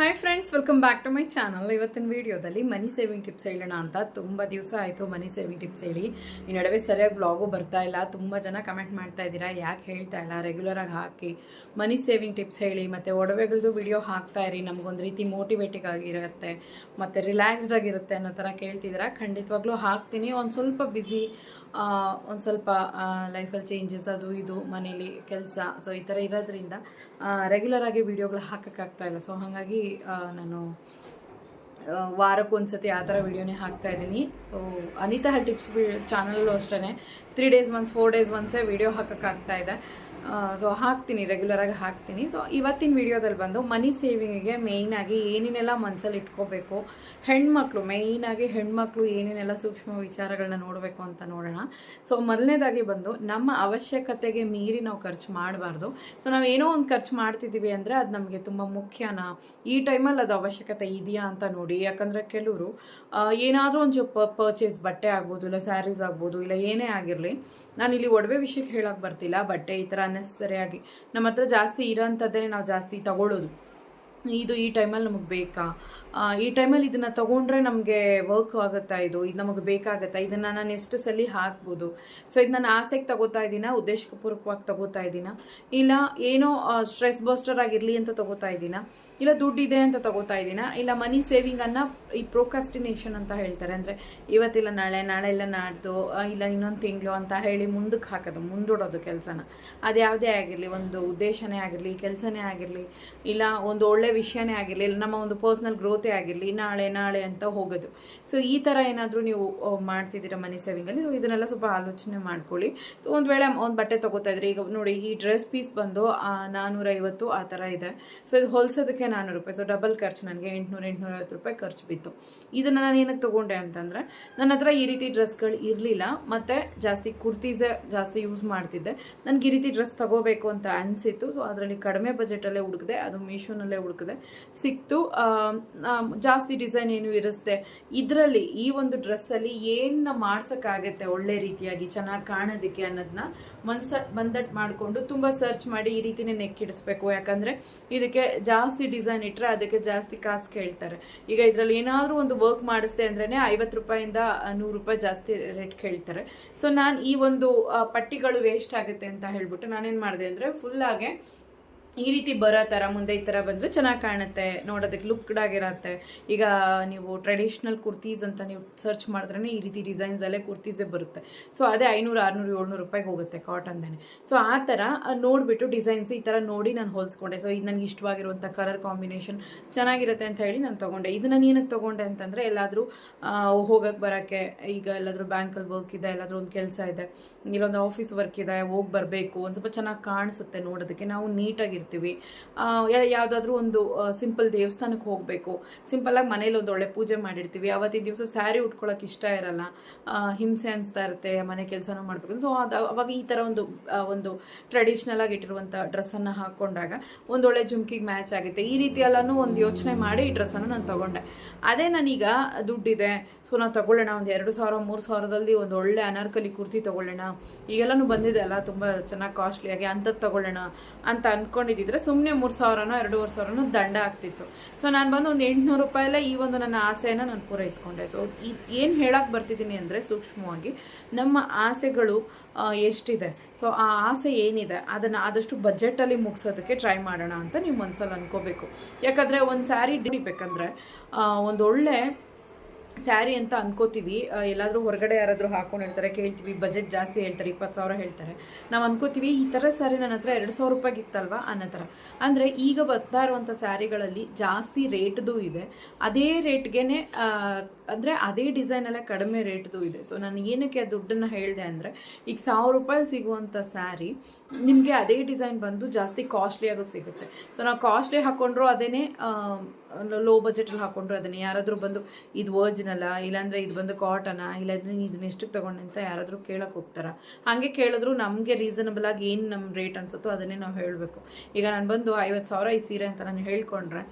Hi friends welcome back to my channel ಇವತ್ತಿನ ವಿಡಿಯೋದಲ್ಲಿ ಮನಿ saving tips ಹೇಳೋಣ ಅಂತ ತುಂಬ ದಿವಸ ಆಯಿತು ಮನಿ ಸೇವಿಂಗ್ ಟಿಪ್ಸ್ ಹೇಳಿ. ಈ ನಡುವೆ ಸರಿಯಾಗಿ ಬ್ಲಾಗು ಬರ್ತಾ ಇಲ್ಲ, ತುಂಬ ಜನ ಕಮೆಂಟ್ ಮಾಡ್ತಾ ಇದ್ದೀರಾ, ಯಾಕೆ ಹೇಳ್ತಾ ಇಲ್ಲ ರೆಗ್ಯುಲರಾಗಿ ಹಾಕಿ ಮನಿ ಸೇವಿಂಗ್ ಟಿಪ್ಸ್ ಹೇಳಿ, ಮತ್ತು ಒಡವೆಗಳದ್ದು ವಿಡಿಯೋ ಹಾಕ್ತಾ ಇರಿ, ನಮಗೊಂದು ರೀತಿ ಮೋಟಿವೇಟಿಂಗ್ ಆಗಿರುತ್ತೆ ಮತ್ತು ರಿಲ್ಯಾಕ್ಸ್ಡ್ ಆಗಿರುತ್ತೆ ಅನ್ನೋ ಥರ ಕೇಳ್ತಿದ್ದೀರಾ, ಖಂಡಿತವಾಗ್ಲೂ ಹಾಕ್ತೀನಿ. ಒಂದು ಸ್ವಲ್ಪ ಬ್ಯುಸಿ ಒಂದು ಸ್ವಲ್ಪ ಲೈಫಲ್ಲಿ ಚೇಂಜಸ್ ಅದು ಇದು, ಮನೇಲಿ ಕೆಲಸ. ಸೊ ಈ ಥರ ಇರೋದ್ರಿಂದ ರೆಗ್ಯುಲರ್ ಆಗಿ ವಿಡಿಯೋಗಳು ಹಾಕೋಕ್ಕಾಗ್ತಾ ಇಲ್ಲ. ಸೊ ಹಾಗಾಗಿ ನಾನು ವಾರಕ್ಕೊಂದ್ಸತಿ ಆ ಥರ ವೀಡಿಯೋನೇ ಹಾಕ್ತಾ ಇದ್ದೀನಿ. ಸೊ ಅನಿತಾ ಹಲ್ ಟಿಪ್ಸ್ ಚಾನಲಲ್ಲೂ ಅಷ್ಟೇ three days once four days ಒನ್ಸೇ video ಇದೆ. ಸೊ ಹಾಕ್ತೀನಿ ರೆಗ್ಯುಲರಾಗಿ ಹಾಕ್ತೀನಿ. ಸೊ ಇವತ್ತಿನ ವಿಡಿಯೋದಲ್ಲಿ ಬಂದು ಮನಿ ಸೇವಿಂಗಿಗೆ ಮೇಯ್ನಾಗಿ ಏನೇನೆಲ್ಲ ಮನಸ್ಸಲ್ಲಿ ಇಟ್ಕೋಬೇಕು ಹೆಣ್ಮಕ್ಳು ಮೇಯ್ನಾಗಿ ಹೆಣ್ಮಕ್ಳು ಏನೇನೆಲ್ಲ ಸೂಕ್ಷ್ಮ ವಿಚಾರಗಳನ್ನ ನೋಡಬೇಕು ಅಂತ ನೋಡೋಣ. ಸೊ ಮೊದಲನೇದಾಗಿ ಬಂದು ನಮ್ಮ ಅವಶ್ಯಕತೆಗೆ ಮೀರಿ ನಾವು ಖರ್ಚು ಮಾಡಬಾರ್ದು. ಸೊ ನಾವು ಏನೋ ಒಂದು ಖರ್ಚು ಮಾಡ್ತಿದ್ದೀವಿ ಅಂದರೆ ಅದು ನಮಗೆ ತುಂಬ ಮುಖ್ಯನಾ? ಈ ಟೈಮಲ್ಲಿ ಅದು ಅವಶ್ಯಕತೆ ಇದೆಯಾ ಅಂತ ನೋಡಿ. ಯಾಕಂದರೆ ಕೆಲವರು ಏನಾದರೂ ಒಂದು ಪ ಪರ್ಚೇಸ್ ಬಟ್ಟೆ ಆಗ್ಬೋದು, ಇಲ್ಲ ಸ್ಯಾರೀಸ್ ಆಗ್ಬೋದು, ಇಲ್ಲ ಏನೇ ಆಗಿರಲಿ. ನಾನು ಇಲ್ಲಿ ಒಡವೆ ವಿಷಯಕ್ಕೆ ಹೇಳೋಕ್ಕೆ ಬರ್ತಿಲ್ಲ. ಬಟ್ಟೆ ಈ ಥರ ಅನ್ನೆಸರಿಯಾಗಿ ನಮ್ಮ ಹತ್ರ ಜಾಸ್ತಿ ಇರೋಂಥದ್ದೇ ನಾವು ಜಾಸ್ತಿ ತಗೊಳ್ಳೋದು ಇದು ಈ ಟೈಮಲ್ಲಿ ನಮಗೆ ಬೇಕಾ? ಈ ಟೈಮಲ್ಲಿ ಇದನ್ನು ತೊಗೊಂಡ್ರೆ ನಮಗೆ ವರ್ಕ್ ಆಗುತ್ತಾ ಇದು? ಇದು ನಮಗೆ ಬೇಕಾಗುತ್ತಾ? ಇದನ್ನು ನಾನು ಎಷ್ಟು ಸಲ ಹಾಕ್ಬೋದು. ಸೊ ಇದು ನಾನು ಆಸೆಗೆ ತಗೋತಾ ಇದ್ದೀನ ಉದ್ದೇಶಪೂರ್ವಕವಾಗಿ ತಗೋತಾ ಇದ್ದೀನ ಇಲ್ಲ, ಏನೋ ಸ್ಟ್ರೆಸ್ ಬಸ್ಟರ್ ಆಗಿರಲಿ ಅಂತ ತಗೋತಾ ಇದ್ದೀನ ಇಲ್ಲ, ದುಡ್ಡಿದೆ ಅಂತ ತಗೋತಾ ಇದ್ದೀನ ಇಲ್ಲ ಮನಿ ಸೇವಿಂಗನ್ನು ಈ ಪ್ರೋಕಾಸ್ಟಿನೇಷನ್ ಅಂತ ಹೇಳ್ತಾರೆ. ಅಂದರೆ ಇವತ್ತಿಲ್ಲ, ನಾಳೆ ನಾಳೆ ಇಲ್ಲ, ನಾಡ್ದು ಇಲ್ಲ, ಇನ್ನೊಂದು ತಿಂಗಳು ಅಂತ ಹೇಳಿ ಮುಂದಕ್ಕೆ ಹಾಕೋದು, ಮುಂದೂಡೋದು ಕೆಲಸನ. ಅದು ಯಾವುದೇ ಆಗಿರಲಿ, ಒಂದು ಉದ್ದೇಶನೇ ಆಗಿರಲಿ, ಕೆಲಸನೇ ಆಗಿರಲಿ, ಇಲ್ಲ, ಒಂದು ಒಳ್ಳೆ ವಿಷಯನೇ ಆಗಿರಲಿ, ಇಲ್ಲ, ನಮ್ಮ ಒಂದು ಪರ್ಸ್ನಲ್ ಗ್ರೋತೇ ಆಗಿರಲಿ, ನಾಳೆ ನಾಳೆ ಅಂತ ಹೋಗೋದು. ಸೊ ಈ ಥರ ಏನಾದರೂ ನೀವು ಮಾಡ್ತಿದ್ದೀರ ಮನಿ ಸೇವಿಂಗಲ್ಲಿ ಸೊ ಇದನ್ನೆಲ್ಲ ಸ್ವಲ್ಪ ಆಲೋಚನೆ ಮಾಡ್ಕೊಳ್ಳಿ. ಸೊ ಒಂದು ವೇಳೆ ಒಂದು ಬಟ್ಟೆ ತಗೋತಾ ಇದ್ರೆ, ಈಗ ನೋಡಿ ಈ ಡ್ರೆಸ್ ಪೀಸ್ ಬಂದು ನಾನ್ನೂರೈವತ್ತು ಆ ಥರ ಇದೆ. ಸೊ ಇದು ಹೊಲ್ಸೋದಕ್ಕೆ ನಾನ್ನೂರು ರೂಪಾಯಿ. ಸೊ ಡಬಲ್ ಖರ್ಚು ನನಗೆ. ಎಂಟುನೂರು, ಎಂಟುನೂರೈವತ್ತು ರೂಪಾಯಿ ಖರ್ಚು ಬಿತ್ತು. ಇದನ್ನು ನಾನು ಏನಕ್ಕೆ ತೊಗೊಂಡೆ ಅಂತಂದರೆ, ನನ್ನ ಹತ್ರ ಈ ರೀತಿ ಡ್ರೆಸ್ಗಳು ಇರಲಿಲ್ಲ. ಮತ್ತು ಜಾಸ್ತಿ ಕುರ್ತೀಸೇ ಜಾಸ್ತಿ ಯೂಸ್ ಮಾಡ್ತಿದ್ದೆ. ನನಗೆ ಈ ರೀತಿ ಡ್ರೆಸ್ ತಗೋಬೇಕು ಅಂತ ಅನಿಸಿತ್ತು. ಸೊ ಅದರಲ್ಲಿ ಕಡಿಮೆ ಬಜೆಟಲ್ಲೇ ಹುಡುಕಿದೆ, ಅದು ಮೀಶೋನಲ್ಲೇ ಹುಡುಕಿದೆ. ಸಿಕ್ತು. ಜಾಸ್ತಿ ಡಿಸೈನ್ ಏನು ಇರುತ್ತೆ ಇದರಲ್ಲಿ ಈ ಒಂದು ಡ್ರೆಸ್ಸಲ್ಲಿ ಏನು ಮಾಡ್ಸೋಕ್ಕಾಗತ್ತೆ ಒಳ್ಳೆ ರೀತಿಯಾಗಿ, ಚೆನ್ನಾಗಿ ಕಾಣೋದಕ್ಕೆ ಅನ್ನೋದನ್ನ ಮನ್ಸ, ಬಂದಟ್ ಮಾಡಿಕೊಂಡು ತುಂಬ ಸರ್ಚ್ ಮಾಡಿ ಈ ರೀತಿನೇ ನೆಕ್ ಇಡಿಸ್ಬೇಕು. ಯಾಕಂದರೆ ಇದಕ್ಕೆ ಜಾಸ್ತಿ ಡಿಸೈನ್ ಇಟ್ಟರೆ ಅದಕ್ಕೆ ಜಾಸ್ತಿ ಕಾಸು ಕೇಳ್ತಾರೆ. ಈಗ ಇದರಲ್ಲಿ ಏನಾದರೂ ಒಂದು ವರ್ಕ್ ಮಾಡಿಸ್ದೆ ಅಂದ್ರೇ ಐವತ್ತು ರೂಪಾಯಿಂದ ನೂರು ರೂಪಾಯಿ ಜಾಸ್ತಿ ರೇಟ್ ಕೇಳ್ತಾರೆ. ಸೊ ನಾನು ಈ ಒಂದು ಪಟ್ಟಿಗಳು ವೇಸ್ಟ್ ಆಗುತ್ತೆ ಅಂತ ಹೇಳ್ಬಿಟ್ಟು ನಾನೇನು ಮಾಡಿದೆ ಅಂದರೆ ಫುಲ್ಲಾಗೆ ಈ ರೀತಿ ಬರೋ ಥರ ಮುಂದೆ ಈ ಥರ ಬಂದರೆ ಚೆನ್ನಾಗಿ ಕಾಣುತ್ತೆ, ನೋಡೋದಕ್ಕೆ ಲುಕ್ಡ್ ಆಗಿರತ್ತೆ ಈಗ ನೀವು ಟ್ರೆಡಿಷ್ನಲ್ ಕುರ್ತೀಸ್ ಅಂತ ನೀವು ಸರ್ಚ್ ಮಾಡಿದ್ರೆ ಈ ರೀತಿ ಡಿಸೈನ್ಸಲ್ಲೇ ಕುರ್ತೀಸೇ ಬರುತ್ತೆ. ಸೊ ಅದೇ ಐನೂರು, ಆರುನೂರು, ಏಳ್ನೂರು ರೂಪಾಯಿಗೆ ಹೋಗುತ್ತೆ ಕಾಟನ್ದೇ ಸೊ ಆ ಥರ ನೋಡಿಬಿಟ್ಟು ಡಿಸೈನ್ಸ್ ಈ ಥರ ನೋಡಿ ನಾನು ಹೋಲಿಸ್ಕೊಂಡೆ. ಸೊ ಇದು ನನಗೆ ಇಷ್ಟವಾಗಿರುವಂಥ ಕಲರ್ ಕಾಂಬಿನೇಷನ್ ಚೆನ್ನಾಗಿರುತ್ತೆ ಅಂತ ಹೇಳಿ ನಾನು ತೊಗೊಂಡೆ. ಇದನ್ನ ನಾನು ಏನಕ್ಕೆ ತೊಗೊಂಡೆ ಅಂತಂದರೆ ಎಲ್ಲಾದರೂ ಹೋಗೋಕ್ಕೆ ಬರೋಕ್ಕೆ ಈಗ ಎಲ್ಲಾದರೂ ಬ್ಯಾಂಕಲ್ಲಿ ವರ್ಕ್ ಇದೆ, ಎಲ್ಲಾದರೂ ಒಂದು ಕೆಲಸ ಇದೆ, ಇಲ್ಲೊಂದು ಆಫೀಸ್ ವರ್ಕ್ ಇದೆ, ಹೋಗಿ ಬರಬೇಕು, ಒಂದು ಸ್ವಲ್ಪ ಚೆನ್ನಾಗಿ ಕಾಣಿಸುತ್ತೆ ನೋಡೋದಕ್ಕೆ. ನಾವು ನೀಟಾಗಿರ್ತೀವಿ ಯಾವುದಾದ್ರೂ ಒಂದು ಸಿಂಪಲ್ ದೇವಸ್ಥಾನಕ್ಕೆ ಹೋಗಬೇಕು. ಸಿಂಪಲ್ಲಾಗಿ ಮನೇಲಿ ಒಂದು ಒಳ್ಳೆ ಪೂಜೆ ಮಾಡಿರ್ತೀವಿ. ಅವತ್ತಿನ ದಿವಸ ಸ್ಯಾರಿ ಉಟ್ಕೊಳ್ಳೋಕೆ ಇಷ್ಟ ಇರಲ್ಲ. ಹಿಂಸೆ ಅನಿಸ್ತಾ ಇರುತ್ತೆ, ಮನೆ ಕೆಲಸನೂ ಮಾಡಬೇಕು. ಸೊ ಅದು, ಅವಾಗ ಈ ಥರ ಒಂದು ಒಂದು ಟ್ರೆಡಿಷ್ನಲ್ ಆಗಿ ಇಟ್ಟಿರುವಂಥ ಡ್ರೆಸ್ಸನ್ನು ಹಾಕ್ಕೊಂಡಾಗ ಒಂದೊಳ್ಳೆ ಜುಮ್ಕಿಗೆ ಮ್ಯಾಚ್ ಆಗುತ್ತೆ. ಈ ರೀತಿ ಎಲ್ಲನೂ ಒಂದು ಯೋಚನೆ ಮಾಡಿ ಈ ಡ್ರೆಸ್ಸನ್ನು ನಾನು ತೊಗೊಂಡೆ. ಅದೇ ನಾನೀಗ ದುಡ್ಡಿದೆ. ಸೊ ನಾವು ತಗೊಳ್ಳೋಣ. ಒಂದು ಎರಡು ಸಾವಿರ, ಮೂರು ಸಾವಿರದಲ್ಲಿ ಒಂದು ಒಳ್ಳೆ ಅನಾರ್ಕಲಿ ಕುರ್ತಿ ತಗೊಳ್ಳೋಣ. ಈಗೆಲ್ಲನೂ ಬಂದಿದೆ ಅಲ್ಲ, ತುಂಬ ಚೆನ್ನಾಗಿ ಕಾಸ್ಟ್ಲಿಯಾಗಿ ಅಂಥದ್ದು ತಗೊಳ್ಳೋಣ ಅಂತ ಅಂದ್ಕೊಂಡಿದ್ದಿದ್ರೆ ಸುಮ್ಮನೆ ಮೂರು ಸಾವಿರನೋ, ಎರಡೂವರೆ ಸಾವಿರನೋ ದಂಡ ಆಗ್ತಿತ್ತು. ಸೊ ನಾನು ಬಂದು ಒಂದು ಎಂಟುನೂರು ರೂಪಾಯಲ್ಲೇ ಈ ಒಂದು ನನ್ನ ಆಸೆಯನ್ನು ನಾನು ಪೂರೈಸ್ಕೊಂಡೆ. ಸೊ ಏನು ಹೇಳಕ್ಕೆ ಬರ್ತಿದ್ದೀನಿ ಅಂದರೆ ಸೂಕ್ಷ್ಮವಾಗಿ ನಮ್ಮ ಆಸೆಗಳು ಎಷ್ಟಿದೆ? ಸೊ ಆ ಆಸೆ ಏನಿದೆ? ಅದನ್ನು ಆದಷ್ಟು ಬಜೆಟಲ್ಲಿ ಮುಗಿಸೋದಕ್ಕೆ ಟ್ರೈ ಮಾಡೋಣ ಅಂತ ನೀವು ಮನಸ್ಸಲ್ಲಿ ಅನ್ಕೋಬೇಕು. ಯಾಕಂದರೆ ಒಂದು ಸ್ಯಾರಿ ಡಿಬೇಕಂದ್ರೆ ಒಂದು ಒಳ್ಳೆ ಸ್ಯಾರಿ ಅಂತ ಅನ್ಕೋತೀವಿ. ಎಲ್ಲಾದರೂ ಹೊರಗಡೆ ಯಾರಾದರೂ ಹಾಕೊಂಡು ಹೇಳ್ತಾರೆ, ಕೇಳ್ತೀವಿ, ಬಜೆಟ್ ಜಾಸ್ತಿ ಹೇಳ್ತಾರೆ, ಇಪ್ಪತ್ತು ಸಾವಿರ ಹೇಳ್ತಾರೆ. ನಾವು ಅನ್ಕೋತೀವಿ, ಈ ಥರ ಸ್ಯಾರಿ ನನ್ನ ಹತ್ರ ಎರಡು ಸಾವಿರ ರೂಪಾಯಿಗೆ ಇತ್ತಲ್ವ? ಅನ್ನೋ ಥರ ಅಂದರೆ ಈಗ ಬರ್ತಾ ಇರುವಂಥ ಸ್ಯಾರಿಗಳಲ್ಲಿ ಜಾಸ್ತಿ ರೇಟ್ದು ಇದೆ. ಅದೇ ರೇಟ್ಗೆ ಅಂದರೆ ಅದೇ ಡಿಸೈನಲ್ಲೇ ಕಡಿಮೆ ರೇಟ್ದು ಇದೆ. ಸೊ ನಾನು ಏನಕ್ಕೆ ಆ ದುಡ್ಡನ್ನು ಹೇಳಿದೆ ಅಂದರೆ, ಈಗ ಸಾವಿರ ರೂಪಾಯಿ ಸಿಗುವಂಥ ಸ್ಯಾರಿ ನಿಮಗೆ ಅದೇ ಡಿಸೈನ್ ಬಂದು ಜಾಸ್ತಿ ಕಾಸ್ಟ್ಲಿಯಾಗೂ ಸಿಗುತ್ತೆ. ಸೊ ನಾವು ಕಾಸ್ಟ್ಲಿ ಹಾಕ್ಕೊಂಡ್ರು ಅದೇನೇ ಲೋ ಬಜೆಟಲ್ಲಿ ಹಾಕ್ಕೊಂಡ್ರು ಅದನ್ನೇ. ಯಾರಾದರೂ ಬಂದು, ಇದು ವರ್ಜಿನಲ್ಲ ಇಲ್ಲಾಂದರೆ ಇದು ಬಂದು ಕಾಟನ ಇಲ್ಲಾಂದರೆ ಇದನ್ನ ಎಷ್ಟಕ್ಕೆ ತೊಗೊಂಡೆ? ಅಂತ ಯಾರಾದರೂ ಕೇಳೋಕೆ ಹೋಗ್ತಾರ. ಹಾಗೆ ಕೇಳಿದ್ರು ನಮಗೆ ರೀಸನಬಲ್ ಆಗಿ ಏನು ನಮ್ಮ ರೇಟ್ ಅನ್ಸುತ್ತೋ ಅದನ್ನೇ ನಾವು ಹೇಳಬೇಕು. ಈಗ ನಾನು ಬಂದು ಐವತ್ತು ಸಾವಿರ ಈ ಸೀರೆ ಅಂತ ನಾನು ಹೇಳ್ಕೊಂಡ್ರೆ,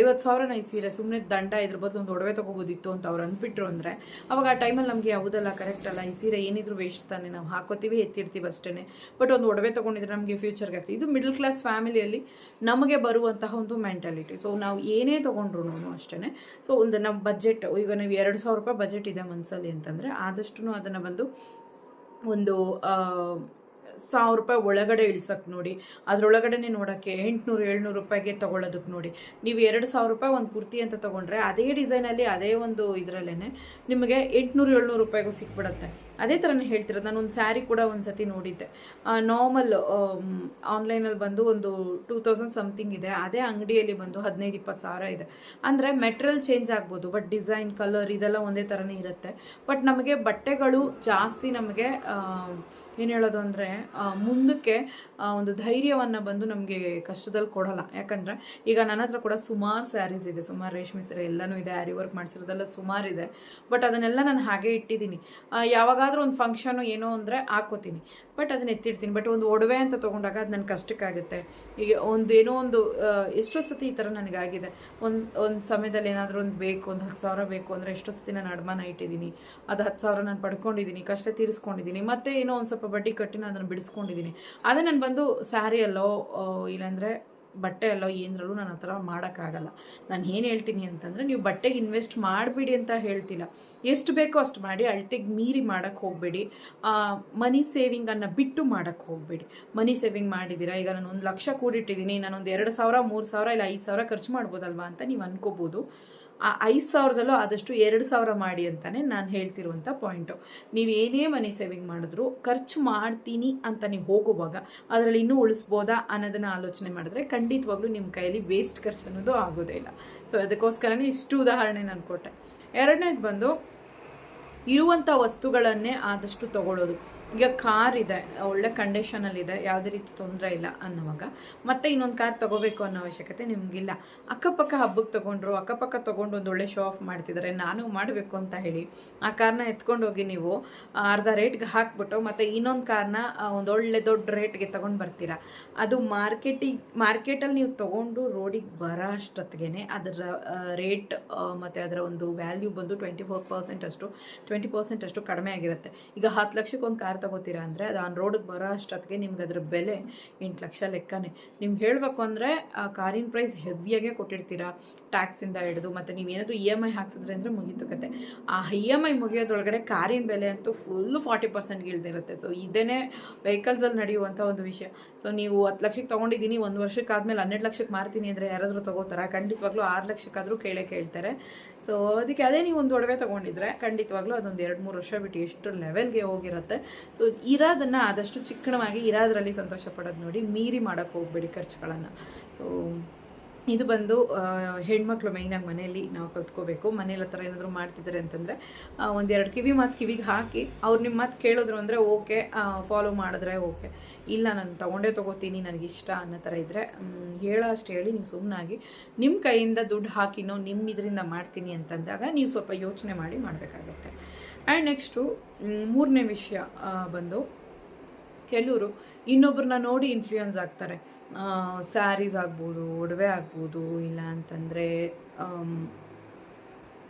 ಐವತ್ತು ಸಾವಿರನ ಈ ಸೀರೆ ಸುಮ್ಮನೆ ದಂಡ ಇದ್ರ ಬದಲು ಒಂದು ಒಡವೆ ತೊಗೋಬೋದಿತ್ತು ಅಂತ ಅವ್ರು ಅಂದ್ಬಿಟ್ರು ಅಂದರೆ ಅವಾಗ ಆ ಟೈಮಲ್ಲಿ ನಮಗೆ ಯಾವುದಲ್ಲ ಕರೆಕ್ಟ್ ಅಲ್ಲ, ಈ ಸೀರೆ ಏನಿದ್ರು ವೇಸ್ಟ್ ತಾನೆ, ನಾವು ಹಾಕೋತೀವಿ, ಎತ್ತಿಡ್ತೀವಿ ಅಷ್ಟೇ ಬಟ್ ಒಂದು ಒಡವೆ ತೊಗೊಂಡು ತೊಗೊಂಡಿದ್ರೆ ನಮಗೆ ಫ್ಯೂಚರ್ಗೆ ಆಗ್ತದೆ. ಇದು ಮಿಡಲ್ ಕ್ಲಾಸ್ ಫ್ಯಾಮಿಲಿಯಲ್ಲಿ ನಮಗೆ ಬರುವಂತಹ ಒಂದು ಮೆಂಟಾಲಿಟಿ ಸೊ ನಾವು ಏನೇ ತೊಗೊಂಡ್ರು ಅಷ್ಟೇ ಸೊ ಒಂದು ನಮ್ಮ ಬಜೆಟ್ ಈಗ ನೀವು ಎರಡು ಸಾವಿರ ರೂಪಾಯಿ ಬಜೆಟ್ ಇದೆ ಮನಸ್ಸಲ್ಲಿ ಅಂತಂದರೆ ಆದಷ್ಟು ಅದನ್ನು ಬಂದು ಒಂದು ಸಾವಿರ ರೂಪಾಯಿ ಒಳಗಡೆ ಇಳ್ಸಕ್ಕೆ ನೋಡಿ. ಅದರೊಳಗಡೆನೆ ನೋಡೋಕ್ಕೆ ಎಂಟುನೂರು, ಏಳ್ನೂರು ರೂಪಾಯಿಗೆ ತೊಗೊಳೋದಕ್ಕೆ ನೋಡಿ. ನೀವು ಎರಡು ಸಾವಿರ ರೂಪಾಯಿ ಒಂದು ಕುರ್ತಿ ಅಂತ ತೊಗೊಂಡ್ರೆ ಅದೇ ಡಿಸೈನಲ್ಲಿ, ಅದೇ ಒಂದು ಇದರಲ್ಲೇ ನಿಮಗೆ ಎಂಟುನೂರು, ಏಳ್ನೂರು ರೂಪಾಯಿಗೂ ಸಿಕ್ಬಿಡುತ್ತೆ. ಅದೇ ಥರನೇ ಹೇಳ್ತಿರೋದು. ನಾನು ಒಂದು ಸ್ಯಾರಿ ಕೂಡ ಒಂದು ಸತಿ ನೋಡಿದ್ದೆ ನಾರ್ಮಲ್ ಆನ್ಲೈನಲ್ಲಿ ಬಂದು ಒಂದು ಟೂ ತೌಸಂಡ್ ಸಮಥಿಂಗ್ ಇದೆ. ಅದೇ ಅಂಗಡಿಯಲ್ಲಿ ಬಂದು ಹದಿನೈದು, ಇಪ್ಪತ್ತು ಸಾವಿರ ಇದೆ. ಅಂದರೆ ಮೆಟೀರಿಯಲ್ ಚೇಂಜ್ ಆಗ್ಬೋದು ಬಟ್ ಡಿಸೈನ್ ಕಲರ್ ಇದೆಲ್ಲ ಒಂದೇ ಥರನೇ ಇರುತ್ತೆ. ಬಟ್ ನಮಗೆ ಬಟ್ಟೆಗಳು ಜಾಸ್ತಿ ನಮಗೆ ಏನು ಹೇಳೋದು ಅಂದರೆ ಮುಂದಕ್ಕೆ ಒಂದು ಧೈರ್ಯವನ್ನು ಬಂದು ನಮಗೆ ಕಷ್ಟದಲ್ಲಿ ಕೊಡಲ್ಲ. ಯಾಕಂದರೆ, ಈಗ ನನ್ನ ಹತ್ರ ಕೂಡ ಸುಮಾರು ಸ್ಯಾರೀಸ್ ಇದೆ. ಸುಮಾರು ರೇಷ್ಮೆ ಸೀರೆ ಎಲ್ಲನೂ ಇದೆ ಆರಿ ವರ್ಕ್ ಮಾಡಿಸಿರೋದೆಲ್ಲ ಸುಮಾರು ಇದೆ. ಬಟ್ ಅದನ್ನೆಲ್ಲ ನಾನು ಹಾಗೆ ಇಟ್ಟಿದ್ದೀನಿ. ಯಾವಾಗಾದರೂ ಒಂದು ಫಂಕ್ಷನು ಏನೋ ಅಂದರೆ ಹಾಕೋತೀನಿ. ಬಟ್ ಅದನ್ನ ಎತ್ತಿಡ್ತೀನಿ. ಬಟ್ ಒಂದು ಒಡವೆ ಅಂತ ತೊಗೊಂಡಾಗ ಅದು ನನ್ನ ಕಷ್ಟಕ್ಕಾಗುತ್ತೆ. ಈಗ ಒಂದು ಏನೋ ಒಂದು ಎಷ್ಟೋ ಸತಿ ಈ ಥರ ನನಗಾಗಿದೆ. ಒಂದು ಒಂದು ಸಮಯದಲ್ಲಿ ಏನಾದರೂ ಒಂದು ಬೇಕು, ಒಂದು ಹತ್ತು ಸಾವಿರ ಬೇಕು ಅಂದರೆ ಎಷ್ಟೋ ಸತಿ ನಾನು ಅಡಮಾನ ಇಟ್ಟಿದ್ದೀನಿ. ಅದು ಹತ್ತು ಸಾವಿರ ನಾನು ಪಡ್ಕೊಂಡಿದ್ದೀನಿ, ಕಷ್ಟ ತೀರಿಸ್ಕೊಂಡಿದ್ದೀನಿ. ಮತ್ತೆ ಏನೋ ಒಂದು ಸ್ವಲ್ಪ ಬಡ್ಡಿ ಕಟ್ಟಿ ನಾನು ಅದನ್ನು ಬಿಡಿಸ್ಕೊಂಡಿದ್ದೀನಿ ಅದೇ ನಾನು ಬಂದು ಸ್ಯಾರಿಯಲ್ಲೋ ಇಲ್ಲಾಂದರೆ ಬಟ್ಟೆ ಅಲ್ಲೋ ಏನರಲ್ಲೂ ನಾನು ಆ ಥರ ಮಾಡೋಕ್ಕಾಗಲ್ಲ. ನಾನು ಏನು ಹೇಳ್ತೀನಿ ಅಂತಂದರೆ ನೀವು ಬಟ್ಟೆಗೆ ಇನ್ವೆಸ್ಟ್ ಮಾಡಬೇಡಿ ಅಂತ ಹೇಳ್ತಿಲ್ಲ. ಎಷ್ಟು ಬೇಕೋ ಅಷ್ಟು ಮಾಡಿ ಅಳ್ತೆಗೆ ಮೀರಿ ಮಾಡೋಕ್ಕೆ ಹೋಗಬೇಡಿ. ಮನಿ ಸೇವಿಂಗನ್ನು ಬಿಟ್ಟು ಮಾಡೋಕ್ಕೆ ಹೋಗಬೇಡಿ. ಮನಿ ಸೇವಿಂಗ್ ಮಾಡಿದ್ದೀರಾ ಈಗ ನಾನು ಒಂದು ಲಕ್ಷ ಕೂಡಿಟ್ಟಿದ್ದೀನಿ ನಾನು ಒಂದು ಎರಡು ಸಾವಿರ, ಮೂರು ಸಾವಿರ, ಇಲ್ಲ ಐದು ಸಾವಿರ ಖರ್ಚು ಮಾಡ್ಬೋದಲ್ವಾ ಅಂತ ನೀವು ಅನ್ಕೋಬೋದು. ಆ ಐದು ಸಾವಿರದಲ್ಲೂ ಆದಷ್ಟು ಎರಡು ಸಾವಿರ ಮಾಡಿ ಅಂತಲೇ ನಾನು ಹೇಳ್ತಿರುವಂಥ ಪಾಯಿಂಟು ನೀವು ಏನೇ ಮನಿ ಸೇವಿಂಗ್ ಮಾಡಿದ್ರು ಖರ್ಚು ಮಾಡ್ತೀನಿ ಅಂತ ನೀವು ಹೋಗುವಾಗ ಅದರಲ್ಲಿ ಇನ್ನೂ ಉಳಿಸ್ಬೋದಾ ಅನ್ನೋದನ್ನು ಆಲೋಚನೆ ಮಾಡಿದ್ರೆ ಖಂಡಿತವಾಗ್ಲೂ ನಿಮ್ಮ ಕೈಯಲ್ಲಿ ವೇಸ್ಟ್ ಖರ್ಚು ಅನ್ನೋದು ಆಗೋದೇ ಇಲ್ಲ. ಸೊ ಅದಕ್ಕೋಸ್ಕರನೇ ಇಷ್ಟು ಉದಾಹರಣೆ ನಾನು ಕೊಟ್ಟೆ. ಎರಡನೇದು ಬಂದು ಇರುವಂಥ ವಸ್ತುಗಳನ್ನೇ ಆದಷ್ಟು ತಗೊಳ್ಳೋದು. ಈಗ ಕಾರ್ ಇದೆ, ಒಳ್ಳೆ ಕಂಡೀಷನಲ್ಲಿದೆ ಯಾವುದೇ ರೀತಿ ತೊಂದರೆ ಇಲ್ಲ ಅನ್ನೋವಾಗ. ಮತ್ತೆ ಇನ್ನೊಂದು ಕಾರ್ ತಗೋಬೇಕು ಅನ್ನೋ ಅವಶ್ಯಕತೆ ನಿಮಗಿಲ್ಲ. ಅಕ್ಕಪಕ್ಕ ಹಬ್ಬಕ್ಕೆ ತಗೊಂಡ್ರು, ಅಕ್ಕಪಕ್ಕ ತಗೊಂಡು ಒಂದು ಒಳ್ಳೆ ಶೋ ಆಫ್ ಮಾಡ್ತಿದ್ದಾರೆ ನಾನು ಮಾಡಬೇಕು ಅಂತ ಹೇಳಿ, ಆ ಕಾರ್ನ ಎತ್ಕೊಂಡು ಹೋಗಿ ನೀವು ಅರ್ಧ ರೇಟ್ಗೆ ಹಾಕ್ಬಿಟ್ಟು ಮತ್ತೆ ಇನ್ನೊಂದು ಕಾರ್ನ ಒಂದು ಒಳ್ಳೆ ದೊಡ್ಡ ರೇಟ್ಗೆ ತೊಗೊಂಡು ಬರ್ತೀರಾ? ಅದು ಮಾರ್ಕೆಟಿಗೆ ಮಾರ್ಕೆಟಲ್ಲಿ ನೀವು ತಗೊಂಡು ರೋಡಿಗೆ ಬರೋ ಅಷ್ಟೊತ್ತಿಗೆ ಅದರ ರೇಟ್ ಮತ್ತು ಅದರ ಒಂದು ವ್ಯಾಲ್ಯೂ ಬಂದು ಟ್ವೆಂಟಿ ಫೋರ್ ಪರ್ಸೆಂಟ್ ಅಷ್ಟು ಟ್ವೆಂಟಿ ಪರ್ಸೆಂಟ್ ಅಷ್ಟು ಕಡಿಮೆ ಆಗಿರುತ್ತೆ. ಈಗ ಹತ್ತು ಲಕ್ಷಕ್ಕೆ ಒಂದು ಕಾರ್ ತಗೋತೀರಾ ಅಂದರೆ ಅದು ಆನ್ ರೋಡಿಗೆ ಬರೋ ಅಷ್ಟೊತ್ತಿಗೆ ನಿಮ್ಗೆ ಅದ್ರ ಬೆಲೆ ಎಂಟು ಲಕ್ಷ ಲೆಕ್ಕನೇ. ನಿಮ್ಗೆ ಹೇಳಬೇಕು ಅಂದರೆ, ಆ ಕಾರಿನ ಪ್ರೈಸ್ ಹೆವಿಯಾಗೆ ಕೊಟ್ಟಿರ್ತೀರಾ ಟ್ಯಾಕ್ಸಿಂದ ಹಿಡಿದು, ಮತ್ತು ನೀವೇನಾದರೂ ಇ ಎಂ ಐ ಹಾಕ್ಸಿದ್ರೆ ಅಂದರೆ ಮುಗೀತು ಕತೆ. ಆ ಇ ಎಂ ಐ ಮುಗಿಯೋದ್ರೊಳಗಡೆ ಕಾರಿನ ಬೆಲೆ ಅಂತೂ ಫುಲ್ಲು ಫಾರ್ಟಿ ಪರ್ಸೆಂಟ್ ಇಳ್ದಿರುತ್ತೆ ಸೊ ಇದೇ ವೆಹಿಕಲ್ಸಲ್ಲಿ ನಡೆಯುವಂಥ ಒಂದು ವಿಷಯ. ಸೊ ನೀವು ಹತ್ತು ಲಕ್ಷಕ್ಕೆ ತೊಗೊಂಡಿದ್ದೀನಿ ಒಂದು ವರ್ಷಕ್ಕೆ ಆದಮೇಲೆ ಹನ್ನೆರಡು ಲಕ್ಷಕ್ಕೆ ಮಾರ್ತೀನಿ ಅಂದರೆ ಯಾರಾದರೂ ತೊಗೋತಾರ? ಖಂಡಿತವಾಗ್ಲೂ ಆರು ಲಕ್ಷಕ್ಕಾದರೂ ಕೇಳೇ ಕೇಳ್ತಾರೆ. ಸೊ ಅದಕ್ಕೆ ಅದೇ ನೀವು ಒಂದು ಒಡವೆ ತೊಗೊಂಡಿದ್ರೆ ಖಂಡಿತವಾಗ್ಲೂ ಅದೊಂದು ಎರಡು ಮೂರು ವರ್ಷ ಬಿಟ್ಟು ಎಷ್ಟು ಲೆವೆಲ್ಗೆ ಹೋಗಿರುತ್ತೆ. ಸೊ ಇರೋದನ್ನು ಆದಷ್ಟು ಚಿಕ್ಕಣವಾಗಿ ಇರೋದ್ರಲ್ಲಿ ಸಂತೋಷ ಪಡೋದು ನೋಡಿ, ಮೀರಿ ಮಾಡೋಕ್ಕೆ ಹೋಗಬೇಡಿ ಖರ್ಚುಗಳನ್ನು. ಸೊ ಇದು ಬಂದು ಹೆಣ್ಮಕ್ಳು ಮೈನಾಗಿ ಮನೆಯಲ್ಲಿ ನಾವು ಕಲ್ತ್ಕೋಬೇಕು. ಮನೇಲಿ ಆ ಥರ ಏನಾದರೂ ಮಾಡ್ತಿದ್ದಾರೆ ಅಂತಂದರೆ ಒಂದೆರಡು ಕಿವಿ ಮಾತು ಕಿವಿಗೆ ಹಾಕಿ ಅವ್ರು ನಿಮ್ಮ ಮಾತು ಕೇಳಿದ್ರು ಅಂದರೆ ಓಕೆ ಫಾಲೋ ಮಾಡಿದ್ರೆ ಓಕೆ. ಇಲ್ಲ, ನಾನು ತೊಗೊಂಡೇ ತೊಗೋತೀನಿ, ನನಗಿಷ್ಟ ಅನ್ನೋ ಥರ ಇದ್ದರೆ ಹೇಳೋ ಅಷ್ಟು ಹೇಳಿ ನೀವು ಸುಮ್ಮನಾಗಿ ನಿಮ್ಮ ಕೈಯಿಂದ ದುಡ್ಡು ಹಾಕಿನೋ ನಿಮ್ಮ ಇದರಿಂದ ಮಾಡ್ತೀನಿ ಅಂತಂದಾಗ ನೀವು ಸ್ವಲ್ಪ ಯೋಚನೆ ಮಾಡಿ ಮಾಡಬೇಕಾಗತ್ತೆ. ಆ್ಯಂಡ್ ನೆಕ್ಸ್ಟು ಮೂರನೇ ವಿಷಯ ಬಂದು, ಕೆಲವರು ಇನ್ನೊಬ್ರನ್ನ ನೋಡಿ ಇನ್ಫ್ಲೂಯೆನ್ಸ್ ಆಗ್ತಾರೆ. ಸ್ಯಾರೀಸ್ ಆಗ್ಬೋದು, ಒಡವೆ ಆಗ್ಬೋದು, ಇಲ್ಲ ಅಂತಂದರೆ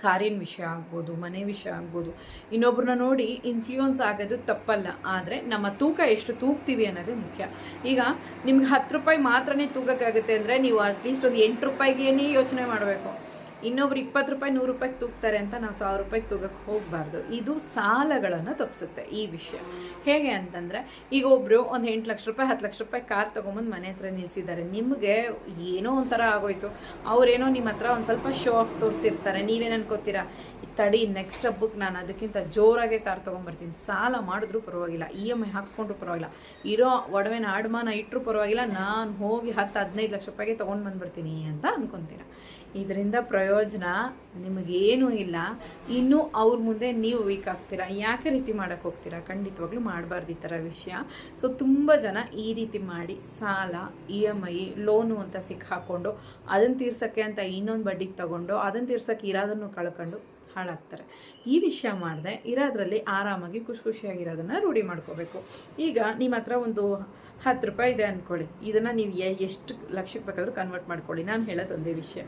ಕಾರಿನ ವಿಷಯ ಆಗ್ಬೋದು, ಮನೆ ವಿಷಯ ಆಗ್ಬೋದು. ಇನ್ನೊಬ್ರನ್ನ ನೋಡಿ ಇನ್ಫ್ಲೂಯೆನ್ಸ್ ಆಗೋದು ತಪ್ಪಲ್ಲ, ಆದರೆ ನಮ್ಮ ತೂಕ ಎಷ್ಟು ತೂಗ್ತೀವಿ ಅನ್ನೋದೇ ಮುಖ್ಯ. ಈಗ ನಿಮ್ಗೆ ಹತ್ತು ರೂಪಾಯಿ ಮಾತ್ರನೇ ತೂಗಕ್ಕಾಗುತ್ತೆ ಅಂದರೆ ನೀವು ಅಟ್ಲೀಸ್ಟ್ ಒಂದು ಎಂಟು ರೂಪಾಯಿಗೇನೇ ಯೋಚನೆ ಮಾಡಬೇಕು. ಇನ್ನೊಬ್ರು ಇಪ್ಪತ್ತು ರೂಪಾಯಿ, ನೂರು ರೂಪಾಯಿಗೆ ತೂಗ್ತಾರೆ ಅಂತ ನಾವು ಸಾವಿರ ರೂಪಾಯಿಗೆ ತೂಗಕ್ಕೆ ಹೋಗಬಾರ್ದು. ಇದು ಸಾಲಗಳನ್ನು ತಪ್ಪಿಸುತ್ತೆ ಈ ವಿಷಯ. ಹೇಗೆ ಅಂತಂದರೆ, ಈಗ ಒಬ್ಬರು ಒಂದು ಎಂಟು ಲಕ್ಷ ರೂಪಾಯಿ, ಹತ್ತು ಲಕ್ಷ ರೂಪಾಯಿ ಕಾರ್ ತೊಗೊಂಬಂದು ಮನೆ ಹತ್ರ ನಿಲ್ಲಿಸಿದ್ದಾರೆ ನಿಮಗೆ ಏನೋ ಒಂಥರ ಆಗೋಯ್ತು. ಅವರೇನೋ ನಿಮ್ಮ ಹತ್ರ ಒಂದು ಸ್ವಲ್ಪ ಶೋ ಆಫ್ ತೋರಿಸಿರ್ತಾರೆ. ನೀವೇನು ಅನ್ಕೋತೀರಾ ತಡಿ ನೆಕ್ಸ್ಟ್ ಹಬ್ಬಕ್ಕೆ ನಾನು ಅದಕ್ಕಿಂತ ಜೋರಾಗೆ ಕಾರ್ ತೊಗೊಂಬರ್ತೀನಿ. ಸಾಲ ಮಾಡಿದ್ರೂ ಪರವಾಗಿಲ್ಲ. ಇ ಎಂ ಐ ಹಾಕ್ಸ್ಕೊಂಡ್ರೂ ಪರವಾಗಿಲ್ಲ. ಇರೋ ಒಡವೆನ ಅಡಮಾನ ಇಟ್ಟರೂ ಪರವಾಗಿಲ್ಲ. ನಾನು ಹೋಗಿ ಹತ್ತು ಹದಿನೈದು ಲಕ್ಷ ರೂಪಾಯಿಗೆ ತೊಗೊಂಡು ಬಂದ್ಬಿಡ್ತೀನಿ ಅಂತ ಅನ್ಕೊತೀರ? ಇದರಿಂದ ಪ್ರಯೋಜನ ನಿಮಗೇನೂ ಇಲ್ಲ. ಇನ್ನೂ ಅವ್ರ ಮುಂದೆ ನೀವು ವೀಕ್ ಆಗ್ತೀರಾ? ಯಾಕೆ ರೀತಿ ಮಾಡೋಕ್ಕೆ ಹೋಗ್ತೀರಾ? ಖಂಡಿತವಾಗ್ಲೂ ಮಾಡಬಾರ್ದು ಈ ಥರ ವಿಷಯ. ಸೊ ತುಂಬ ಜನ ಈ ರೀತಿ ಮಾಡಿ ಸಾಲ ಇ ಎಂ ಐ ಲೋನು ಅಂತ ಸಿಕ್ಕಾಕೊಂಡು ಅದನ್ನು ತೀರ್ಸೋಕ್ಕೆ ಅಂತ ಇನ್ನೊಂದು ಬಡ್ಡಿಗೆ ತಗೊಂಡು ಅದನ್ನು ತೀರ್ಸೋಕ್ಕೆ ಇರೋದನ್ನು ಕಳ್ಕೊಂಡು ಹಾಳಾಗ್ತಾರೆ. ಈ ವಿಷಯ ಮಾಡಿದೆ ಇರೋದ್ರಲ್ಲಿ ಆರಾಮಾಗಿ ಖುಷಿ ಖುಷಿಯಾಗಿರೋದನ್ನು ರೂಢಿ ಮಾಡ್ಕೋಬೇಕು. ಈಗ ನಿಮ್ಮ ಹತ್ರ ಒಂದು ಹತ್ತು ರೂಪಾಯಿ ಇದೆ ಅಂದ್ಕೊಳ್ಳಿ ಇದನ್ನು ನೀವು ಎಷ್ಟು ಲಕ್ಷಕ್ಕೆ ಬೇಕಾದರೂ ಕನ್ವರ್ಟ್ ಮಾಡ್ಕೊಳ್ಳಿ. ನಾನು ಹೇಳೋದು ಒಂದೇ ವಿಷಯ.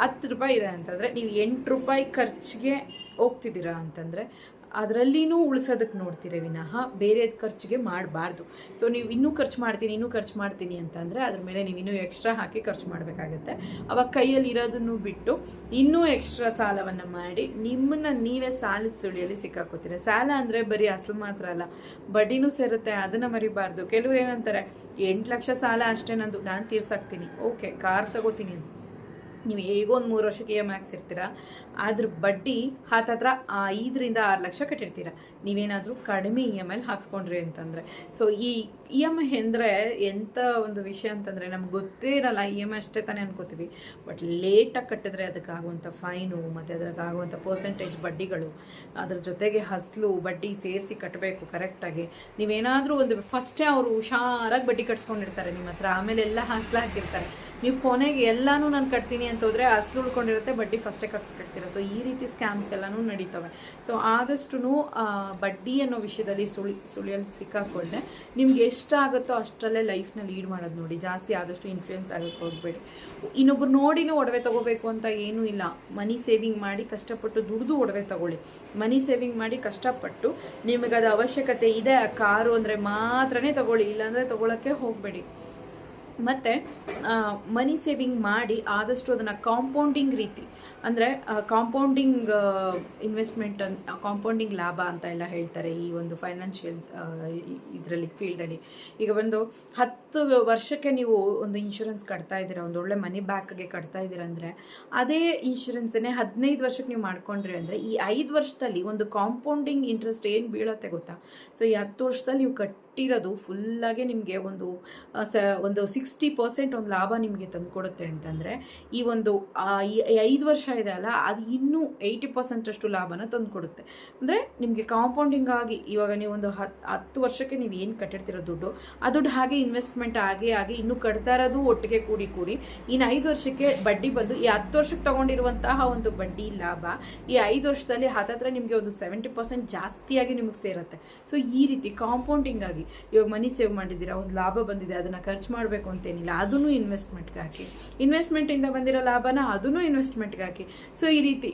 ಹತ್ತು ರೂಪಾಯಿ ಇದೆ ಅಂತಂದರೆ ನೀವು ಎಂಟು ರೂಪಾಯಿ ಖರ್ಚಿಗೆ ಹೋಗ್ತಿದ್ದೀರಾ ಅಂತಂದರೆ ಅದರಲ್ಲಿನೂ ಉಳಿಸೋದಕ್ಕೆ ನೋಡ್ತೀರಿ ವಿನಃ ಬೇರೆ ಖರ್ಚಿಗೆ ಮಾಡಬಾರ್ದು. ಸೊ ನೀವು ಇನ್ನೂ ಖರ್ಚು ಮಾಡ್ತೀನಿ, ಇನ್ನೂ ಖರ್ಚು ಮಾಡ್ತೀನಿ ಅಂತಂದರೆ ಅದ್ರ ಮೇಲೆ ನೀವು ಇನ್ನೂ ಎಕ್ಸ್ಟ್ರಾ ಹಾಕಿ ಖರ್ಚು ಮಾಡಬೇಕಾಗತ್ತೆ. ಅವಾಗ ಕೈಯಲ್ಲಿ ಇರೋದನ್ನು ಬಿಟ್ಟು ಇನ್ನೂ ಎಕ್ಸ್ಟ್ರಾ ಸಾಲವನ್ನು ಮಾಡಿ ನಿಮ್ಮನ್ನು ನೀವೇ ಸಾಲದ ಸುಳಿಯಲ್ಲಿ ಸಿಕ್ಕಾಕೋತೀರ. ಸಾಲ ಅಂದರೆ ಬರೀ ಅಸಲು ಮಾತ್ರ ಅಲ್ಲ, ಬಡ್ಡಿನೂ ಸೇರುತ್ತೆ, ಅದನ್ನು ಮರಿಬಾರ್ದು. ಕೆಲವ್ರು ಏನಂತಾರೆ, ಎಂಟು ಲಕ್ಷ ಸಾಲ ಅಷ್ಟೇ ನಂದು, ನಾನು ತೀರ್ಸಾಕ್ತೀನಿ. ಓಕೆ ಕಾರ್ ತಗೋತೀನಿ ಅಂತ. ನೀವು ಹೇಗೋ ಒಂದು ಮೂರು ವರ್ಷಕ್ಕೆ ಇ ಎಂ ಹಾಕ್ಸಿರ್ತೀರ ಅದ್ರ ಬಡ್ಡಿ ಹತ್ತತ್ರ ಐದರಿಂದ ಆರು ಲಕ್ಷ ಕಟ್ಟಿರ್ತೀರ. ನೀವೇನಾದರೂ ಕಡಿಮೆ ಇ ಎಂ ಐಲಿ ಹಾಕ್ಸ್ಕೊಂಡ್ರಿ ಅಂತಂದರೆ. ಸೊ ಈ ಇ ಎಂ ಐ ಅಂದರೆ ಎಂಥ ಒಂದು ವಿಷಯ ಅಂತಂದರೆ ನಮ್ಗೆ ಗೊತ್ತೇ ಇರಲ್ಲ, ಇ ಎಂ ಐ ಅಷ್ಟೇ ತಾನೇ ಅನ್ಕೋತೀವಿ. ಬಟ್ ಲೇಟಾಗಿ ಕಟ್ಟಿದ್ರೆ ಅದಕ್ಕಾಗುವಂಥ ಫೈನು ಮತ್ತು ಅದಕ್ಕಾಗುವಂಥ ಪರ್ಸೆಂಟೇಜ್ ಬಡ್ಡಿಗಳು, ಅದ್ರ ಜೊತೆಗೆ ಹಸ್ಲು, ಬಡ್ಡಿ ಸೇರಿಸಿ ಕಟ್ಟಬೇಕು ಕರೆಕ್ಟಾಗಿ ನೀವೇನಾದರೂ ಒಂದು ಫಸ್ಟೇ ಅವರು ಹುಷಾರಾಗಿ ಬಡ್ಡಿ ಕಟ್ಸ್ಕೊಂಡಿರ್ತಾರೆ ನಿಮ್ಮ ಹತ್ರ ಆಮೇಲೆ ಎಲ್ಲ ಹಸ್ಲು ಹಾಕಿರ್ತಾರೆ. ನೀವು ಕೊನೆಗೆ ಎಲ್ಲಾನು ನಾನು ಕಟ್ತೀನಿ ಅಂತ ಹೋದ್ರೆ ಅಸಲು ಉಳ್ಕೊಂಡಿರುತ್ತೆ, ಬಡ್ಡಿ ಫಸ್ಟೇ ಕಟ್ಬಿಟ್ಟಿರ್ತೀರ. ಸೊ ಈ ರೀತಿ ಸ್ಕ್ಯಾಮ್ಸ್ ಎಲ್ಲನೂ ನಡೀತವೆ. ಸೊ ಆದಷ್ಟು ಬಡ್ಡಿ ಅನ್ನೋ ವಿಷಯದಲ್ಲಿ ಸುಳಿ ಸುಳಿಯಲ್ಲಿ ಸಿಕ್ಕಾಕೊಂಡೆ. ನಿಮ್ಗೆ ಎಷ್ಟಾಗುತ್ತೋ ಅಷ್ಟರಲ್ಲೇ ಲೈಫ್ನ ಲೀಡ್ ಮಾಡೋದು ನೋಡಿ. ಜಾಸ್ತಿ ಆದಷ್ಟು ಇನ್ಫ್ಲೂಯೆನ್ಸ್ ಆಗೋಕ್ಕೆ ಹೋಗಬೇಡಿ. ಇನ್ನೊಬ್ರು ನೋಡಿನೂ ಒಡವೆ ತಗೋಬೇಕು ಅಂತ ಏನೂ ಇಲ್ಲ. ಮನಿ ಸೇವಿಂಗ್ ಮಾಡಿ ಕಷ್ಟಪಟ್ಟು ದುಡ್ದು ಒಡವೆ ತಗೊಳ್ಳಿ. ಮನಿ ಸೇವಿಂಗ್ ಮಾಡಿ ಕಷ್ಟಪಟ್ಟು ನಿಮಗೆ ಅದು ಅವಶ್ಯಕತೆ ಇದೆ, ಆ ಕಾರು ಅಂದರೆ ಮಾತ್ರನೇ ತಗೊಳ್ಳಿ. ಇಲ್ಲಾಂದರೆ ತೊಗೊಳಕ್ಕೆ ಹೋಗಬೇಡಿ. ಮತ್ತು ಮನಿ ಸೇವಿಂಗ್ ಮಾಡಿ ಆದಷ್ಟು ಅದನ್ನು ಕಾಂಪೌಂಡಿಂಗ್ ರೀತಿ, ಅಂದರೆ ಕಾಂಪೌಂಡಿಂಗ್ ಇನ್ವೆಸ್ಟ್ಮೆಂಟ್ ಅನ್ ಕಾಂಪೌಂಡಿಂಗ್ ಲಾಭ ಅಂತ ಎಲ್ಲ ಹೇಳ್ತಾರೆ ಈ ಒಂದು ಫೈನಾನ್ಷಿಯಲ್ ಇದರಲ್ಲಿ ಫೀಲ್ಡಲ್ಲಿ ಈಗ ಒಂದು ಹತ್ತು ವರ್ಷಕ್ಕೆ ನೀವು ಒಂದು ಇನ್ಶೂರೆನ್ಸ್ ಕಟ್ತಾ ಇದ್ದೀರಾ, ಒಂದು ಒಳ್ಳೆ ಮನಿ ಬ್ಯಾಕ್ಗೆ ಕಟ್ತಾ ಇದ್ದೀರಾ ಅಂದರೆ, ಅದೇ ಇನ್ಶೂರೆನ್ಸನ್ನೇ ಹದಿನೈದು ವರ್ಷಕ್ಕೆ ನೀವು ಮಾಡ್ಕೊಂಡ್ರಿ ಅಂದರೆ, ಈ ಐದು ವರ್ಷದಲ್ಲಿ ಒಂದು ಕಾಂಪೌಂಡಿಂಗ್ ಇಂಟ್ರೆಸ್ಟ್ ಏನು ಬೀಳತ್ತೆ ಗೊತ್ತಾ? ಸೊ ಈ ಹತ್ತು ವರ್ಷದಲ್ಲಿ ನೀವು ಕಟ್ ಕಟ್ಟಿರೋದು ಫುಲ್ಲಾಗೆ ನಿಮಗೆ ಒಂದು ಸ, ಒಂದು ಸಿಕ್ಸ್ಟಿ ಪರ್ಸೆಂಟ್ ಒಂದು ಲಾಭ ನಿಮಗೆ ತಂದುಕೊಡುತ್ತೆ ಅಂತಂದರೆ, ಈ ಒಂದು ಐದು ವರ್ಷ ಇದೆ ಅಲ್ಲ, ಅದು ಇನ್ನೂ ಏಯ್ಟಿ ಪರ್ಸೆಂಟಷ್ಟು ಲಾಭನ ತಂದುಕೊಡುತ್ತೆ. ಅಂದರೆ ನಿಮಗೆ ಕಾಂಪೌಂಡಿಂಗ್ ಆಗಿ ಇವಾಗ ನೀವು ಒಂದು ಹತ್ತು ಹತ್ತು ವರ್ಷಕ್ಕೆ ನೀವು ಏನು ಕಟ್ಟಿರ್ತಿರೋ ದುಡ್ಡು, ಆ ದುಡ್ಡು ಹಾಗೆ ಇನ್ವೆಸ್ಟ್ಮೆಂಟ್ ಆಗಿ ಆಗಿ ಇನ್ನೂ ಕಟ್ತಾ ಇರೋದು ಒಟ್ಟಿಗೆ ಕೂಡಿ ಕೂಡಿ ಇನ್ನು ಐದು ವರ್ಷಕ್ಕೆ ಬಡ್ಡಿ ಬಂದು, ಈ ಹತ್ತು ವರ್ಷಕ್ಕೆ ತೊಗೊಂಡಿರುವಂತಹ ಒಂದು ಬಡ್ಡಿ ಲಾಭ, ಈ ಐದು ವರ್ಷದಲ್ಲಿ ಹತ್ತತ್ರ ನಿಮಗೆ ಒಂದು ಸೆವೆಂಟಿ ಪರ್ಸೆಂಟ್ ಜಾಸ್ತಿಯಾಗಿ ನಿಮಗೆ ಸೇರುತ್ತೆ. ಸೊ ಈ ರೀತಿ ಕಾಂಪೌಂಡಿಂಗ್ ಆಗಿ ಇವಾಗ ಮನಿ ಸೇವ್ ಮಾಡಿದ್ದೀರಾ, ಒಂದು ಲಾಭ ಬಂದಿದೆ, ಅದನ್ನು ಖರ್ಚು ಮಾಡಬೇಕು ಅಂತೇನಿಲ್ಲ, ಅದನ್ನು ಇನ್ವೆಸ್ಟ್ಮೆಂಟ್ಗೆ ಹಾಕಿ. ಇನ್ವೆಸ್ಟ್ಮೆಂಟಿಂದ ಬಂದಿರೋ ಲಾಭನ ಅದನ್ನು ಇನ್ವೆಸ್ಟ್ಮೆಂಟ್ಗೆ ಹಾಕಿ. ಸೊ ಈ ರೀತಿ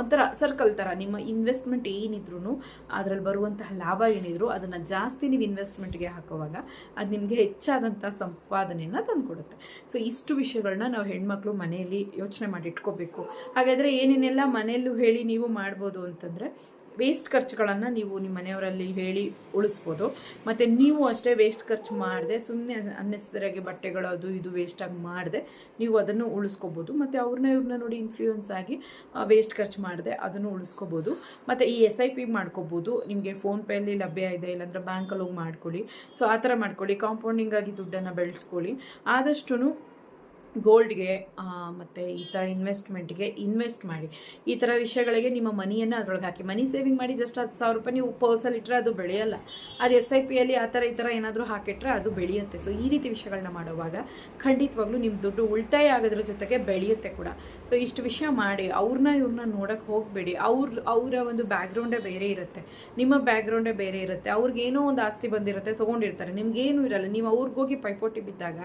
ಒಂಥರ ಸರ್ಕಲ್ ಥರ ನಿಮ್ಮ ಇನ್ವೆಸ್ಟ್ಮೆಂಟ್ ಏನಿದ್ರು ಅದರಲ್ಲಿ ಬರುವಂತಹ ಲಾಭ ಏನಿದ್ರು, ಅದನ್ನು ಜಾಸ್ತಿ ನೀವು ಇನ್ವೆಸ್ಟ್ಮೆಂಟ್ಗೆ ಹಾಕುವಾಗ, ಅದು ನಿಮಗೆ ಹೆಚ್ಚಾದಂಥ ಸಂಪಾದನೆಯನ್ನು ತಂದುಕೊಡುತ್ತೆ. ಸೊ ಇಷ್ಟು ವಿಷಯಗಳನ್ನ ನಾವು ಹೆಣ್ಮಕ್ಳು ಮನೆಯಲ್ಲಿ ಯೋಚನೆ ಮಾಡಿ ಇಟ್ಕೋಬೇಕು. ಹಾಗಾದರೆ ಏನೇನೆಲ್ಲ ಮನೆಯಲ್ಲೂ ಹೇಳಿ ನೀವು ಮಾಡ್ಬೋದು ಅಂತಂದರೆ ವೇಸ್ಟ್ ಖರ್ಚುಗಳನ್ನು ನೀವು ನಿಮ್ಮ ಮನೆಯವರಲ್ಲಿ ಹೇಳಿ ಉಳಿಸ್ಬೋದು. ಮತ್ತು ನೀವು ಅಷ್ಟೇ ವೇಸ್ಟ್ ಖರ್ಚು ಮಾಡದೆ ಸುಮ್ಮನೆ ಅನ್ನೆಸರಿಯಾಗಿ ಬಟ್ಟೆಗಳು ಅದು ಇದು ವೇಸ್ಟಾಗಿ ಮಾಡದೆ, ನೀವು ಅದನ್ನು ಉಳಿಸ್ಕೋಬೋದು. ಮತ್ತು ಅವ್ರನ್ನ ಇವ್ರನ್ನ ನೋಡಿ ಇನ್ಫ್ಲೂಯೆನ್ಸ್ ಆಗಿ ವೇಸ್ಟ್ ಖರ್ಚು ಮಾಡದೆ, ಅದನ್ನು ಉಳಿಸ್ಕೋಬೋದು. ಮತ್ತು ಈ ಎಸ್ ಐ ಪಿ ಮಾಡ್ಕೋಬೋದು. ನಿಮಗೆ ಫೋನ್ಪೇಲಿ ಲಭ್ಯ ಇದೆ, ಇಲ್ಲಾಂದರೆ ಬ್ಯಾಂಕಲ್ಲಿ ಹೋಗಿ ಮಾಡ್ಕೊಳ್ಳಿ. ಸೊ ಆ ಥರ ಮಾಡ್ಕೊಳ್ಳಿ. ಕಾಂಪೌಂಡಿಂಗಾಗಿ ದುಡ್ಡನ್ನು ಬೆಳೆಸ್ಕೊಳ್ಳಿ. ಆದಷ್ಟು ಗೋಲ್ಡ್ಗೆ ಮತ್ತು ಈ ಥರ ಇನ್ವೆಸ್ಟ್ಮೆಂಟ್ಗೆ ಇನ್ವೆಸ್ಟ್ ಮಾಡಿ. ಈ ಥರ ವಿಷಯಗಳಿಗೆ ನಿಮ್ಮ ಮನಿಯನ್ನು ಅದ್ರೊಳಗೆ ಹಾಕಿ. ಮನಿ ಸೇವಿಂಗ್ ಮಾಡಿ ಜಸ್ಟ್ ಹತ್ತು ಸಾವಿರ ರೂಪಾಯಿ ನೀವು ಪರ್ಸಲ್ಲಿ ಇಟ್ಟರೆ ಅದು ಬೆಳೆಯಲ್ಲ. ಅದು ಎಸ್ ಐ ಪಿಯಲ್ಲಿ ಆ ಥರ ಈ ಥರ ಏನಾದರೂ ಹಾಕಿಟ್ರೆ ಅದು ಬೆಳೆಯುತ್ತೆ. ಸೊ ಈ ರೀತಿ ವಿಷಯಗಳನ್ನ ಮಾಡುವಾಗ ಖಂಡಿತವಾಗ್ಲೂ ನಿಮ್ಮ ದುಡ್ಡು ಉಳಿತಾಯ ಆಗೋದ್ರ ಜೊತೆಗೆ ಬೆಳೆಯುತ್ತೆ ಕೂಡ. ಸೊ ಇಷ್ಟು ವಿಷಯ ಮಾಡಿ ಅವ್ರನ್ನ ಇವ್ರನ್ನ ನೋಡೋಕ್ಕೆ ಹೋಗಬೇಡಿ. ಅವ್ರ, ಅವರ ಒಂದು ಬ್ಯಾಕ್ಗ್ರೌಂಡೇ ಬೇರೆ ಇರುತ್ತೆ. ನಿಮ್ಮ ಬ್ಯಾಕ್ಗ್ರೌಂಡೇ ಬೇರೆ ಇರುತ್ತೆ. ಅವ್ರಿಗೇನೋ ಒಂದು ಆಸ್ತಿ ಬಂದಿರುತ್ತೆ, ತೊಗೊಂಡಿರ್ತಾರೆ. ನಿಮ್ಗೇನು ಇರಲ್ಲ. ನೀವು ಅವ್ರಿಗೋಗಿ ಪೈಪೋಟಿ ಬಿದ್ದಾಗ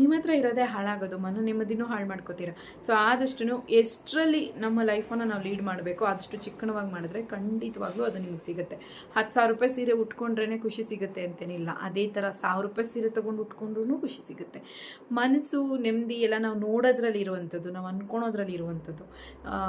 ನಿಮ್ಮ ಹತ್ರ ಇರೋದೇ ಹಾಳಾಗೋದು, ಮನ ನೆಮ್ಮದಿನೂ ಹಾಳು ಮಾಡ್ಕೋತೀರ? ಸೊ ಆದಷ್ಟು ಎಷ್ಟರಲ್ಲಿ ನಮ್ಮ ಲೈಫನ್ನು ನಾವು ಲೀಡ್ ಮಾಡಬೇಕು, ಆದಷ್ಟು ಚಿಕ್ಕಣವಾಗಿ ಮಾಡಿದ್ರೆ ಖಂಡಿತವಾಗ್ಲೂ ಅದು ನಿಮಗೆ ಸಿಗುತ್ತೆ. ಹತ್ತು ಸಾವಿರ ರೂಪಾಯಿ ಸೀರೆ ಉಟ್ಕೊಂಡ್ರೇ ಖುಷಿ ಸಿಗುತ್ತೆ ಅಂತೇನಿಲ್ಲ. ಅದೇ ಥರ ಸಾವಿರ ರೂಪಾಯಿ ಸೀರೆ ತೊಗೊಂಡು ಉಟ್ಕೊಂಡ್ರೂ ಖುಷಿ ಸಿಗುತ್ತೆ. ಮನಸ್ಸು, ನೆಮ್ಮದಿ ಎಲ್ಲ ನಾವು ನೋಡೋದ್ರಲ್ಲಿ ಇರುವಂಥದ್ದು ನಾವು ಅಂದ್ಕೊಳೋದ್ರಲ್ಲಿ ಇರುವಂಥದ್ದು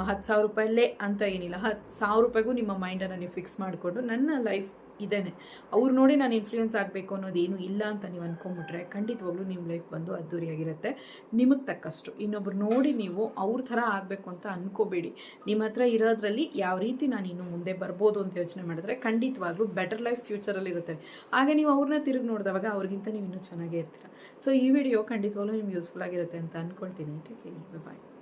ಹತ್ತು ಸಾವಿರ ರೂಪಾಯಲ್ಲೇ ಅಂತ ಏನಿಲ್ಲ. ಹತ್ತು ಸಾವಿರ ರೂಪಾಯಿಗೂ ನಿಮ್ಮ ಮೈಂಡನ್ನು ನೀವು ಫಿಕ್ಸ್ ಮಾಡಿಕೊಂಡು, ನನ್ನ ಲೈಫ್ ಇದೇನೆ. ಅವ್ರು ನೋಡಿ ನಾನು ಇನ್ಫ್ಲೂಯೆನ್ಸ್ ಆಗಬೇಕು ಅನ್ನೋದೇನು ಇಲ್ಲ ಅಂತ ನೀವು ಅಂದ್ಕೊಂಬಿಟ್ರೆ ಖಂಡಿತವಾಗ್ಲೂ ನಿಮ್ಮ ಲೈಫ್ ಬಂದು ಅದ್ದೂರಿಯಾಗಿರುತ್ತೆ. ನಿಮಗೆ ತಕ್ಕಷ್ಟು. ಇನ್ನೊಬ್ರು ನೋಡಿ ನೀವು ಅವ್ರ ಥರ ಆಗಬೇಕು ಅಂತ ಅನ್ಕೋಬೇಡಿ. ನಿಮ್ಮ ಹತ್ರ ಇರೋದ್ರಲ್ಲಿ ಯಾವ ರೀತಿ ನಾನು ಇನ್ನು ಮುಂದೆ ಬರ್ಬೋದು ಅಂತ ಯೋಚನೆ ಮಾಡಿದ್ರೆ ಖಂಡಿತವಾಗ್ಲೂ ಬೆಟರ್ ಲೈಫ್ ಫ್ಯೂಚರಲ್ಲಿ ಇರುತ್ತೆ. ಹಾಗೆ ನೀವು ಅವ್ರನ್ನ ತಿರುಗಿ ನೋಡಿದಾಗ ಅವ್ರಿಗಿಂತ ನೀವು ಇನ್ನೂ ಚೆನ್ನಾಗೇ ಇರ್ತೀರ. ಸೊ ಈ ವಿಡಿಯೋ ಖಂಡಿತವಾಗ್ಲೂ ನಿಮ್ಗೆ ಯೂಸ್ಫುಲ್ ಆಗಿರುತ್ತೆ ಅಂತ ಅಂದ್ಕೊಳ್ತೀನಿ ಟೇಕ್ ಬಾಯ್